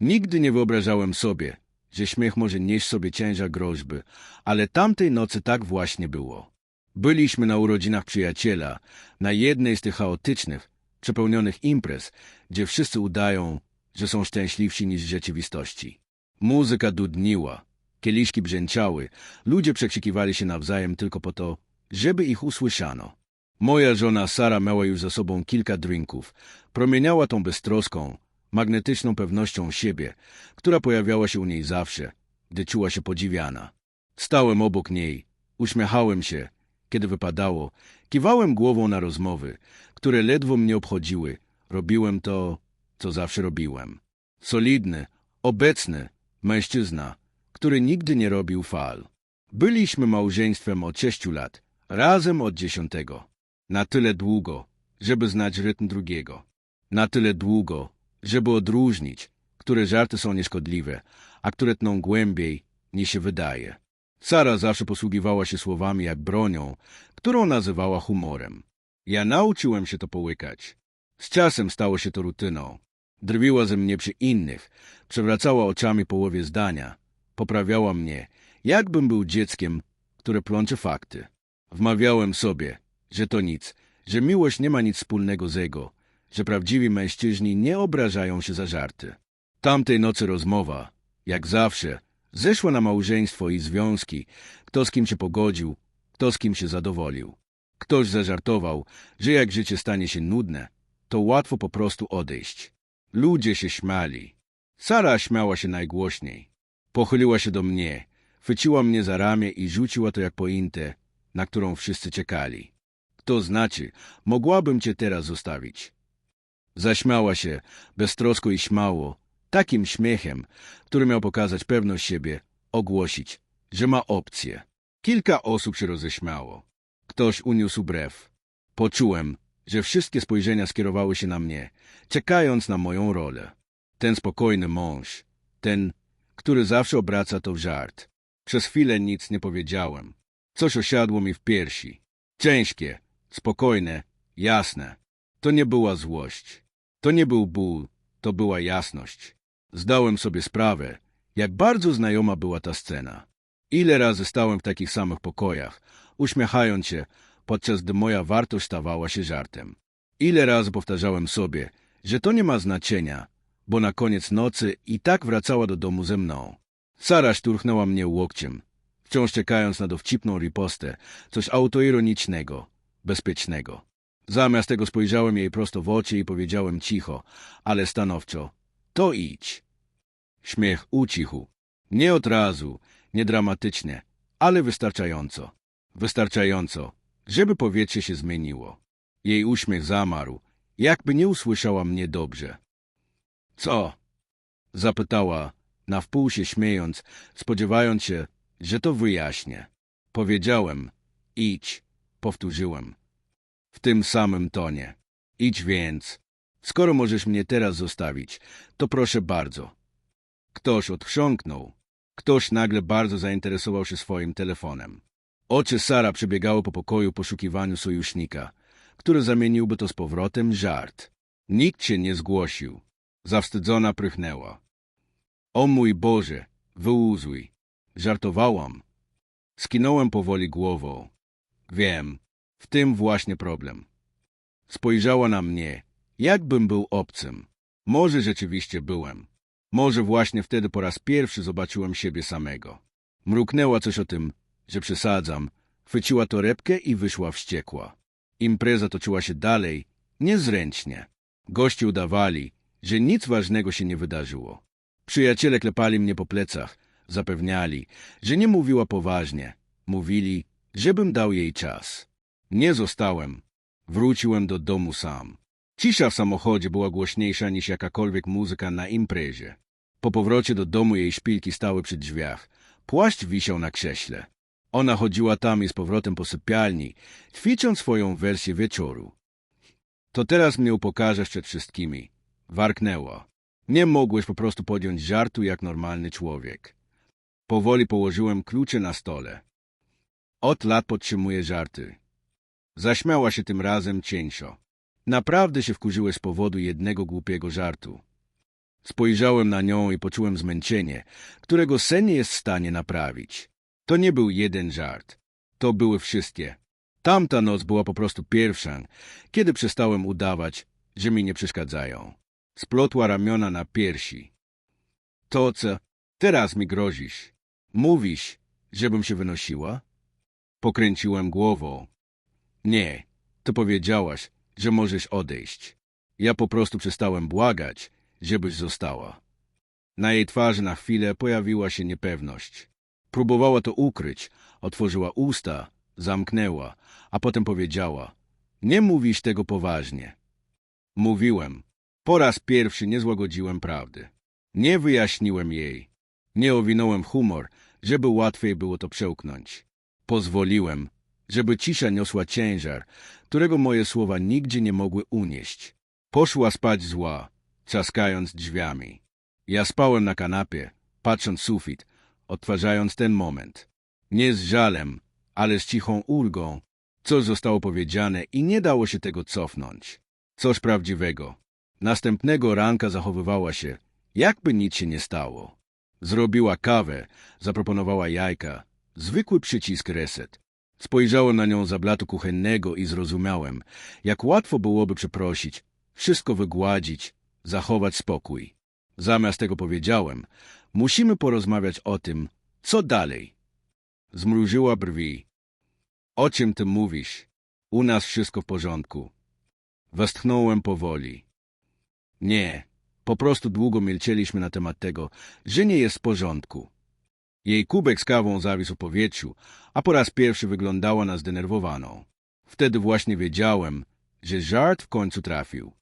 Nigdy nie wyobrażałem sobie, że śmiech może nieść sobie ciężar groźby, ale tamtej nocy tak właśnie było. Byliśmy na urodzinach przyjaciela, na jednej z tych chaotycznych, przepełnionych imprez, gdzie wszyscy udają, że są szczęśliwsi niż w rzeczywistości. Muzyka dudniła, kieliszki brzęczały, ludzie przekrzykiwali się nawzajem tylko po to, żeby ich usłyszano. Moja żona Sara miała już za sobą kilka drinków. Promieniała tą beztroską, magnetyczną pewnością siebie, która pojawiała się u niej zawsze, gdy czuła się podziwiana. Stałem obok niej, uśmiechałem się, kiedy wypadało, kiwałem głową na rozmowy, które ledwo mnie obchodziły. Robiłem to, co zawsze robiłem. Solidny, obecny mężczyzna, który nigdy nie robił fal. Byliśmy małżeństwem od sześciu lat, razem od dziesiątego. Na tyle długo, żeby znać rytm drugiego. Na tyle długo, żeby odróżnić, które żarty są nieszkodliwe, a które tną głębiej, niż się wydaje. Sara zawsze posługiwała się słowami jak bronią, którą nazywała humorem. Ja nauczyłem się to połykać. Z czasem stało się to rutyną. Drwiła ze mnie przy innych, przewracała oczami połowie zdania, poprawiała mnie, jakbym był dzieckiem, które plącze fakty. Wmawiałem sobie, że to nic, że miłość nie ma nic wspólnego z ego, że prawdziwi mężczyźni nie obrażają się za żarty. Tamtej nocy rozmowa, jak zawsze, zeszła na małżeństwo i związki, kto z kim się pogodził, kto z kim się zadowolił. Ktoś zażartował, że jak życie stanie się nudne, to łatwo po prostu odejść. Ludzie się śmiali. Sara śmiała się najgłośniej. Pochyliła się do mnie, chwyciła mnie za ramię i rzuciła to jak pointę, na którą wszyscy czekali. To znaczy, mogłabym cię teraz zostawić. Zaśmiała się, beztrosko i śmało, takim śmiechem, który miał pokazać pewność siebie, ogłosić, że ma opcję. Kilka osób się roześmiało. Ktoś uniósł brew. Poczułem, że wszystkie spojrzenia skierowały się na mnie, czekając na moją rolę. Ten spokojny mąż, ten, który zawsze obraca to w żart. Przez chwilę nic nie powiedziałem. Coś osiadło mi w piersi. Ciężkie, spokojne, jasne. To nie była złość. To nie był ból, to była jasność. Zdałem sobie sprawę, jak bardzo znajoma była ta scena. Ile razy stałem w takich samych pokojach, uśmiechając się, podczas gdy moja wartość stawała się żartem. Ile razy powtarzałem sobie, że to nie ma znaczenia, bo na koniec nocy i tak wracała do domu ze mną. Sara szturchnęła mnie łokciem, wciąż czekając na dowcipną ripostę, coś autoironicznego, bezpiecznego. Zamiast tego spojrzałem jej prosto w oczy i powiedziałem cicho, ale stanowczo, to idź. Śmiech ucichł. Nie od razu, nie dramatycznie, ale wystarczająco. Wystarczająco, żeby powietrze się zmieniło. Jej uśmiech zamarł, jakby nie usłyszała mnie dobrze. Co? Zapytała, na wpół się śmiejąc, spodziewając się, że to wyjaśnię. Powiedziałem, idź, powtórzyłem. W tym samym tonie. Idź więc. Skoro możesz mnie teraz zostawić, to proszę bardzo. Ktoś odchrząknął. Ktoś nagle bardzo zainteresował się swoim telefonem. Oczy Sara przebiegały po pokoju poszukiwaniu sojusznika, który zamieniłby to z powrotem żart. Nikt się nie zgłosił. Zawstydzona prychnęła. O mój Boże, wyłuzuj. Żartowałam. Skinąłem powoli głową. Wiem, w tym właśnie problem. Spojrzała na mnie, jakbym był obcym. Może rzeczywiście byłem. Może właśnie wtedy po raz pierwszy zobaczyłem siebie samego. Mruknęła coś o tym, że przesadzam, chwyciła torebkę i wyszła wściekła. Impreza toczyła się dalej, niezręcznie. Goście udawali, że nic ważnego się nie wydarzyło. Przyjaciele klepali mnie po plecach, zapewniali, że nie mówiła poważnie. Mówili, żebym dał jej czas. Nie zostałem. Wróciłem do domu sam. Cisza w samochodzie była głośniejsza niż jakakolwiek muzyka na imprezie. Po powrocie do domu jej szpilki stały przy drzwiach. Płaszcz wisiał na krześle. Ona chodziła tam i z powrotem po sypialni, ćwicząc swoją wersję wieczoru. To teraz mnie upokarzasz przed wszystkimi. Warknęła. Nie mogłeś po prostu podjąć żartu jak normalny człowiek. Powoli położyłem klucze na stole. Od lat podtrzymuję żarty. Zaśmiała się tym razem cieńszo. Naprawdę się wkurzyłeś z powodu jednego głupiego żartu. Spojrzałem na nią i poczułem zmęczenie, którego sen nie jest w stanie naprawić. To nie był jeden żart. To były wszystkie. Tamta noc była po prostu pierwsza, kiedy przestałem udawać, że mi nie przeszkadzają. Splotła ramiona na piersi. To co? Teraz mi grozisz. Mówisz, żebym się wynosiła? Pokręciłem głową. Nie, ty powiedziałaś, że możesz odejść. Ja po prostu przestałem błagać, żebyś została. Na jej twarzy na chwilę pojawiła się niepewność. Próbowała to ukryć, otworzyła usta, zamknęła, a potem powiedziała: Nie mówisz tego poważnie. Mówiłem. Po raz pierwszy nie złagodziłem prawdy. Nie wyjaśniłem jej. Nie owinąłem humor, żeby łatwiej było to przełknąć. Pozwoliłem, żeby cisza niosła ciężar, którego moje słowa nigdzie nie mogły unieść. Poszła spać zła, trzaskając drzwiami. Ja spałem na kanapie, patrząc sufit, odtwarzając ten moment. Nie z żalem, ale z cichą ulgą. Coś zostało powiedziane i nie dało się tego cofnąć. Coś prawdziwego. Następnego ranka zachowywała się, jakby nic się nie stało. Zrobiła kawę, zaproponowała jajka, zwykły przycisk reset. Spojrzałem na nią za blatu kuchennego i zrozumiałem, jak łatwo byłoby przeprosić, wszystko wygładzić, zachować spokój. Zamiast tego powiedziałem, musimy porozmawiać o tym, co dalej. Zmrużyła brwi. O czym ty mówisz? U nas wszystko w porządku. Westchnąłem powoli. Nie, po prostu długo milczeliśmy na temat tego, że nie jest w porządku. Jej kubek z kawą zawisł w powietrzu, a po raz pierwszy wyglądała na zdenerwowaną. Wtedy właśnie wiedziałem, że żart w końcu trafił.